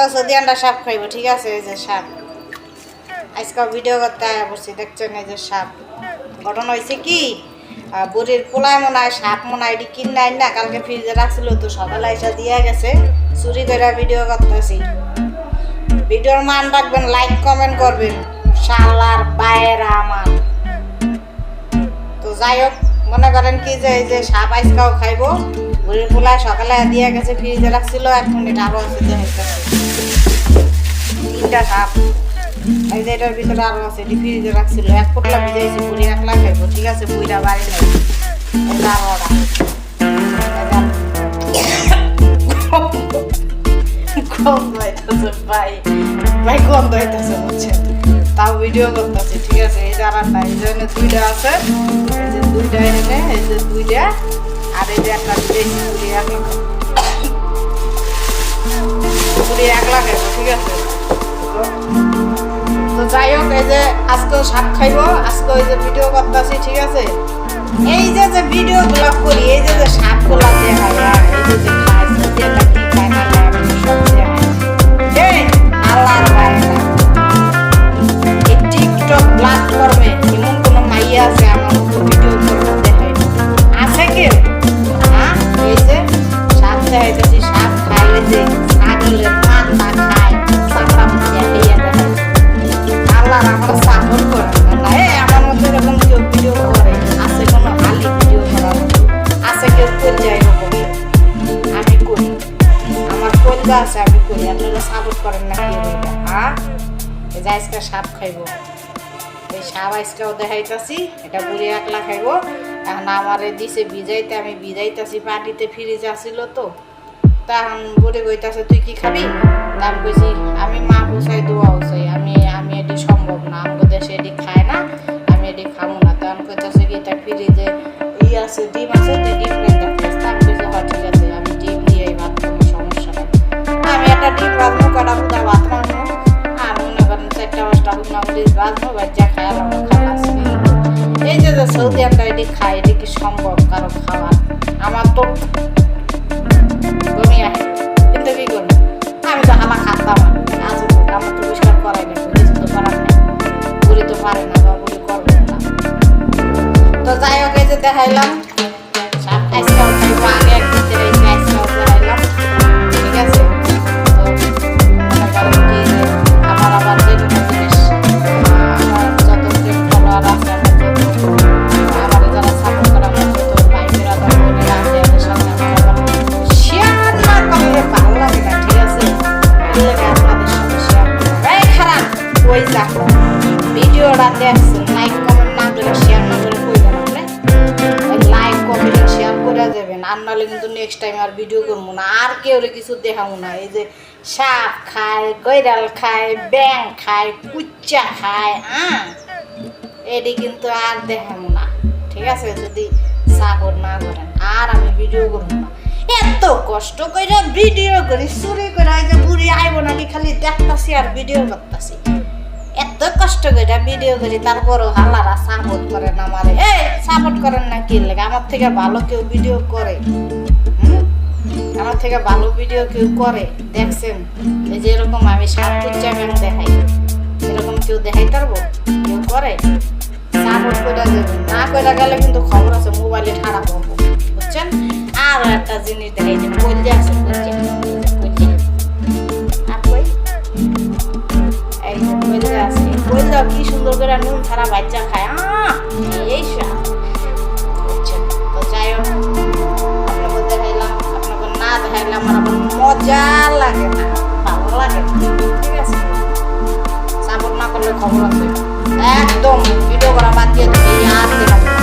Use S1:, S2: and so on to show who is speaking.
S1: আজকাল সদিয়ানটা সাপ খাইব, ঠিক আছে? এই যে সাপ। আজকাল ভিডিও করতে আয়া দেখছেন এই যে সাপ। ঘটনা হয়েছে কি? বুড়ির পোলায় মনে হয় সাপ মনে হয় এটি কিনাই না, কালকে ফ্রিজে রাখছিল তো সকালে এসে দিয়ে গেছে, চুরি করে ভিডিও করতেছি। ভিডিওর মান রাখবেন লাইক কমেন্ট করবেন, শালার বায়েরা আমার। তো যাই হোক, মনে করেন কি যে, এই যে সাপ আইসকাও খাইবো, বুড়ির পোলায় সকালে দিয়ে গেছে ফ্রিজে রাখছিল, এক মিনিট আরও আছে দেখাইতেছে তিনটা সাপ। এই যে এটার ভিতরে আরও আছে এটি ফ্রিজে রাখছিল। এক পোটলা ভিজাইছি বুড়ি একলা খাইবো, ঠিক আছে? বুড়িটা বাড়ি নাই। হইতেছে ভাই। ভাই গন্ধ হইতেছে তাও ভিডিও করতেছে, ঠিক আছে? এই যে আর এই জন্য দুইটা আছে। এই যে দুইটা এনে, এই যে দুইটা। আর এই যে একটা পুরি এক লাখ পুরি এক লাখ খাইবো, ঠিক আছে? তো- যাই হোক, এই যে আজকেও শাক খাইবো, আজকে ওই যে ভিডিও করতেছি, ঠিক আছে? এই যে যে ভিডিও ব্লগ করি, এই যে যে শাক আছে আমি আপনারা সাপোর্ট করেন না কি হ্যাঁ এই সাপ এই সাপ দেখাইতাছি, এটা বুড়ি একলা খাইবো। এখন আমারে দিছে ভিজাইতে, আমি ভিজাইতাছি পাটিতে ফ্রিজ আসিল তো। তা এখন বুড়ি কইতাছে, তুই কি খাবি? আমি কইছি, আমি মা পুষাই দোয়া উসাই আমি আমি এটি সম্ভব না আমাদের দেশে এটি এই যে যে আমরা এটি খাই, এটি কি সম্ভব কারও খাওয়া আমার তো বমি কিন্তু কি করব? আমি তো আমার খাতাম। আজ আমার তো পরিষ্কার করাই না কিছু তো করার নেই। বুড়ি তো পারে না বা বুড়ি করবে না। তো যাই হোক, এই যে দেখাইলাম। যা ভিডিওটা দেখছেন লাইক কমেন্ট না করে শেয়ার না করে কই দেন আপনি লাইক কমেন্ট শেয়ার করে দেবেন। আর নাহলে কিন্তু নেক্সট টাইম আর ভিডিও করব না। আর কেউ কিছু দেখাবো না। এই যে সাপ খায় গৈরাল খায় ব্যাং খায়, কুচ্চা খায় হ্যাঁ এটি কিন্তু আর দেখাবো না। ঠিক আছে? যদি সাপোর্ট না করেন, আর আমি ভিডিও করব না। এত কষ্ট করে ভিডিও করি, চুরি করে বুড়ি আইব নাকি খালি দেখতাছি আর ভিডিও করতাছি। এত কষ্ট করে ভিডিও করি, তারপরও হালারা সাপোর্ট করেন আমারে। এই সাপোর্ট করেন না কি লাগে? আমার থেকে ভালো কেউ ভিডিও করে। আমার থেকে ভালো ভিডিও কেউ করে, দেখছেন? এই যে এরকম আমি সাত কুচ্চা ব্যাং দেখাই। এরকম কেউ দেখাই পারব? কেউ করে? সাপোর্ট করে দেবেন। না করে গেলে কিন্তু খবর আছে মোবাইলে ঠাড়া পাবো বুঝছেন? আর একটা জিনিস দেখাই, যে কলজা আছে কলজা কলজা করে নুন ছাড়া বাচ্চা খায়। এই স্বাদ বুঝছেন তো যাই দেখাইলাম, আপনাকে না দেখাইলাম আমার মজা লাগে ভালো লাগে ঠিক আছে? সাপোর্ট না করলে খবর আছে। একদম ভিডিও করা বাদ দিয়ে আর না।